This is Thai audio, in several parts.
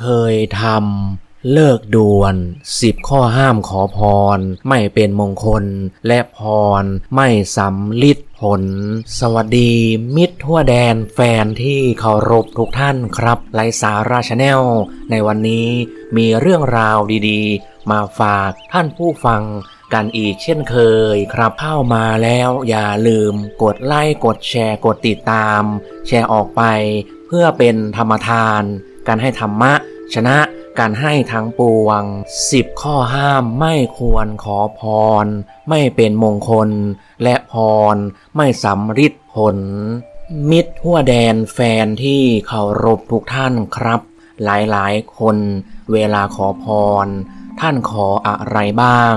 เคยทำเลิกด่วนสิบข้อห้ามขอพร ไม่เป็นมงคล และพรไม่สำลิดผล สวัสดีมิตรทั่วแดนแฟนที่เคารพทุกท่านครับไลสาราชาแนล ในวันนี้มีเรื่องราวดีๆ มาฝากท่านผู้ฟังกันอีกเช่นเคยครับเข้ามาแล้วอย่าลืมกดไลค์กดแชร์กดติดตาม แชร์ออกไป เพื่อเป็นธรรมทาน การให้ธรรมะ ชนะการให้ทั้งปวงสิบข้อห้ามไม่ควรขอพร ไม่เป็นมงคล และพรไม่สำริดผล มิตรหัวแดนแฟนที่เคารพทุกท่านครับ หลายๆ คนเวลาขอพร ท่านขออะไรบ้าง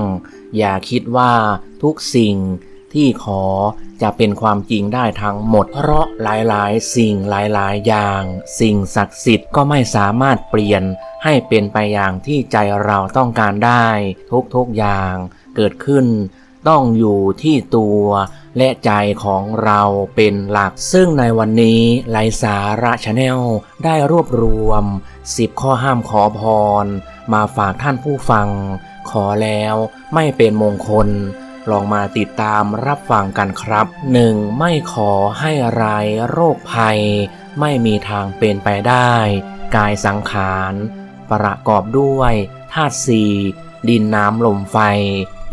อย่าคิดว่าทุกสิ่ง ที่ขอจะเป็นความจริงได้ทั้งหมด เพราะหลายๆ สิ่งหลายๆ อย่าง สิ่งศักดิ์สิทธิ์ก็ไม่สามารถเปลี่ยนให้เป็นไปอย่างที่ใจเราต้องการได้ ทุกๆอย่างเกิดขึ้น ต้องอยู่ที่ตัวและใจของเราเป็นหลัก ซึ่งในวันนี้ไลสาระชาแนลได้รวบรวม 10 ข้อห้ามขอพร มาฝากท่านผู้ฟัง ขอแล้วไม่เป็นมงคล ลองมาติดตามรับฟังกันครับ 1. ไม่ขอให้รายโรคภัย ไม่มีทางเป็นไปได้ กายสังขาร ประกอบด้วยธาตุสี่ดินน้ำลมไฟ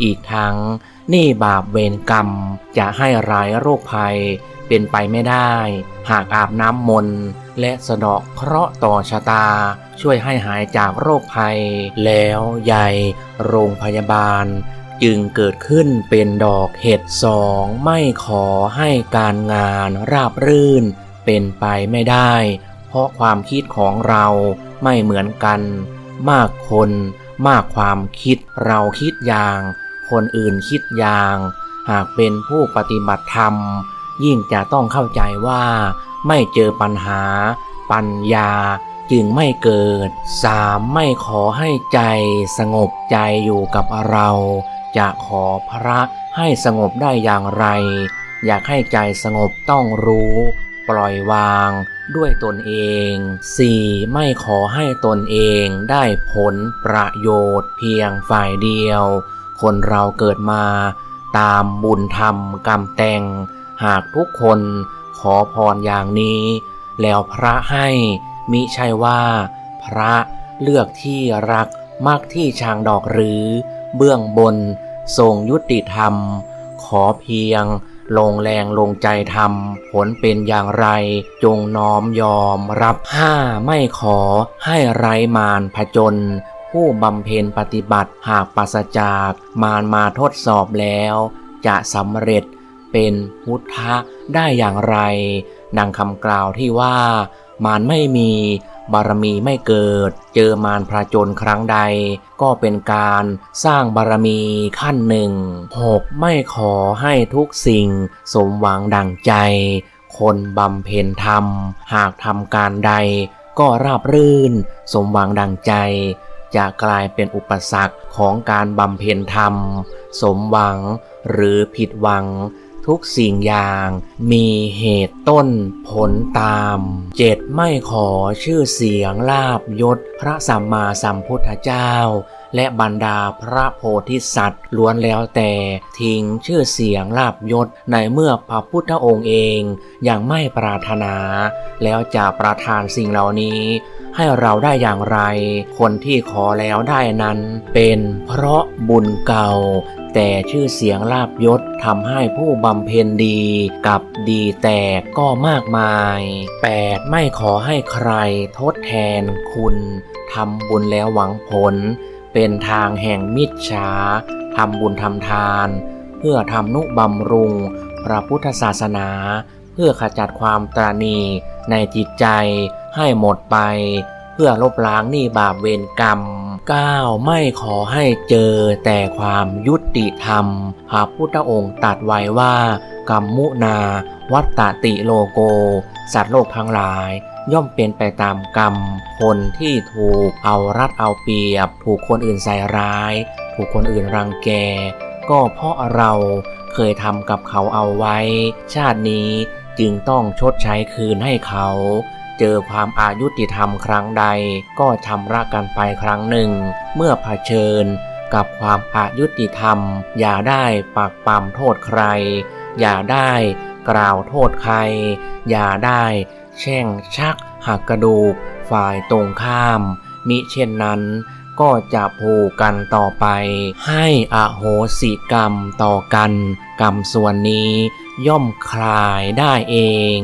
อีกทั้ง นี่บาปเวรกรรม จะให้ร้ายโรคภัย เป็นไปไม่ได้ หากอาบน้ำมนต์และสะดาะเคราะห์ต่อชะตา ช่วยให้หายจากโรคภัย แล้วใหญ่ โรงพยาบาล จึงเกิดขึ้นเป็นดอกเห็ดสองไม่ขอให้การงานราบรื่น เป็นไปไม่ได้ เพราะความคิดของเราไม่เหมือนกัน มากคนมากความคิดเราคิดอย่าง คนอื่นคิดอย่าง หากเป็นผู้ปฏิบัติธรรม ยิ่งจะต้องเข้าใจว่าไม่เจอปัญหา ปัญญาจึงไม่เกิด 3. ไม่ขอให้ใจสงบใจอยู่กับเรา จะขอพระให้สงบได้อย่างไร อยากให้ใจสงบต้องรู้ ปล่อยวางด้วยตนเอง 4. ไม่ขอให้ตนเองได้ผลประโยชน์เพียงฝ่ายเดียว คนเราเกิดมา ตามบุญธรรมกรรมแต่ง หากทุกคนขอพรอย่างนี้ แล้วพระให้มิใช่ว่า พระเลือกที่รักมักที่ชางดอกหรือ เบื้องบนทรงยุติธรรม ขอเพียง ลงแรงลงใจทำผลเป็นอย่างไร จงน้อมยอมรับห้าไม่ขอให้ไร้มารผจญผู้บำเพ็ญปฏิบัติหากปราศจากมารมาทดสอบแล้ว จะสำเร็จเป็นพุทธะได้อย่างไร ดังคำกล่าวที่ว่า มารไม่มี บารมีไม่เกิด เจอมารพระจนครั้งใด ก็เป็นการสร้างบารมีขั้นหนึ่ง 6. ไม่ขอให้ทุกสิ่งสมหวังดังใจ คนบำเพ็ญธรรม หากทำการใด ก็ราบรื่น สมหวังดังใจ จะกลายเป็นอุปสรรคของการบำเพ็ญธรรม สมหวังหรือผิดหวัง ทุกสิ่งอย่างมีเหตุต้นผลตาม เจ็ดไม่ขอชื่อเสียงลาบยศ พระสัมมาสัมพุทธเจ้า และบรรดาพระโพธิสัตว์ล้วนแล้วแต่ทิ้งชื่อเสียงลาบยศในเมื่อพระพุทธองค์เองยังไม่ปรารถนา แล้วจะประทานสิ่งเหล่านี้ ให้เราได้อย่างไร คนที่ขอแล้วได้นั้น เป็นเพราะบุญเก่า แต่ชื่อเสียงลาบยศทำให้ผู้บำเพ็ญดีกับดีแต่ก็มากมาย 8. ไม่ขอให้ใครทดแทนคุณทำบุญแล้วหวังผล เป็นทางแห่งมิจฉาทำบุญทำทาน เพื่อทำนุบำรุงพระพุทธศาสนา เพื่อขจัดความตราณีในจิตใจให้หมดไป เพื่อลบล้างหนี้บาปเวรกรรม 9. ไม่ขอให้เจอแต่ความยุติธรรม พระพุทธองค์ตัดไว้ว่า กรรมมุนา วัตตติโลโก สัตว์โลกทั้งหลาย ย่อมเป็นไปตามกรรม คนที่ถูกเอารัดเอาเปรียบ ถูกคนอื่นใส่ร้าย ถูกคนอื่นรังแก ก็เพราะเราเคยทำกับเขาเอาไว้ ชาตินี้ จึงต้องชดใช้คืนให้เขา เจอความอายุติธรรมครั้งใดก็ชำระกันไปครั้งหนึ่ง เมื่อเผชิญกับความอายุติธรรม อย่าได้ปักปั๊มโทษใคร อย่าได้กล่าวโทษใคร อย่าได้แช่งชักหักกระดูกฝ่ายตรงข้าม มิเช่นนั้น ก็จะผูกกันต่อไป ให้อโหสิกรรมต่อกัน กรรมส่วนนี้ย่อมคลายได้เอง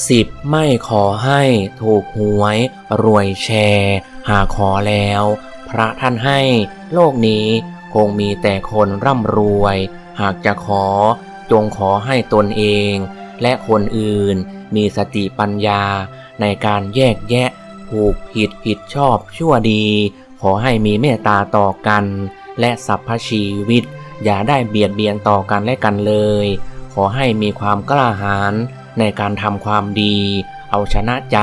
10. ไม่ขอให้ถูกหวย รวยแชร์ หากขอแล้ว พระท่านให้โลกนี้คงมีแต่คนร่ำรวย หากจะขอจงขอให้ตนเอง และคนอื่นมีสติปัญญาในการแยกแยะถูกผิดผิดชอบชั่วดี ขอให้มีเมตตาต่อกัน และสรรพชีวิต อย่าได้เบียดเบียนต่อกันและกันเลย ขอให้มีความกล้าหาญในการทำความดี เอาชนะใจ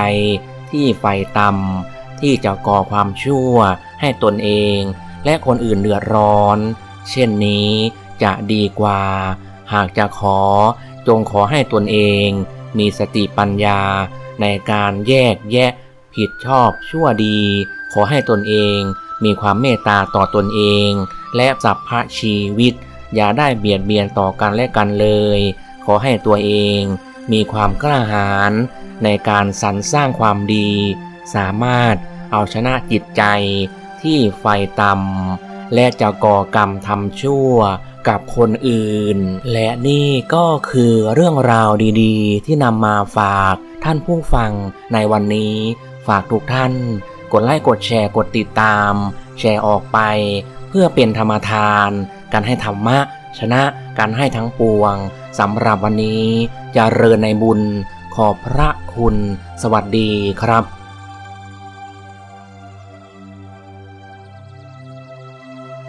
ที่ไฟต่ำที่จะก่อความชั่วให้ตนเอง และคนอื่นเดือดร้อน เช่นนี้จะดีกว่า หากจะขอจงขอให้ตนเอง มีสติปัญญาในการแยกแยะ ผิดชอบชั่วดี ขอให้ตนเองมีความเมตตาต่อตนเอง และสัพพะชีวิต อย่าได้เบียดเบียนต่อกันและกันเลย ขอให้ตัวเองมีความกล้าหาญในการสรรสร้างความดี สามารถเอาชนะจิตใจที่ไฟต่ำและจะก่อกรรมทำชั่วกับคนอื่น และนี่ก็คือเรื่องราวดีๆ ที่นำมาฝากท่านผู้ฟังในวันนี้ ฝากทุกท่าน กดไลค์กดแชร์กดติดตาม แชร์ออกไป เพื่อเป็นธรรมทาน การให้ธรรมะ ชนะการให้ทั้งปวงสำหรับวันนี้จเจริญในบุญขอบพระคุณ สวัสดีครับ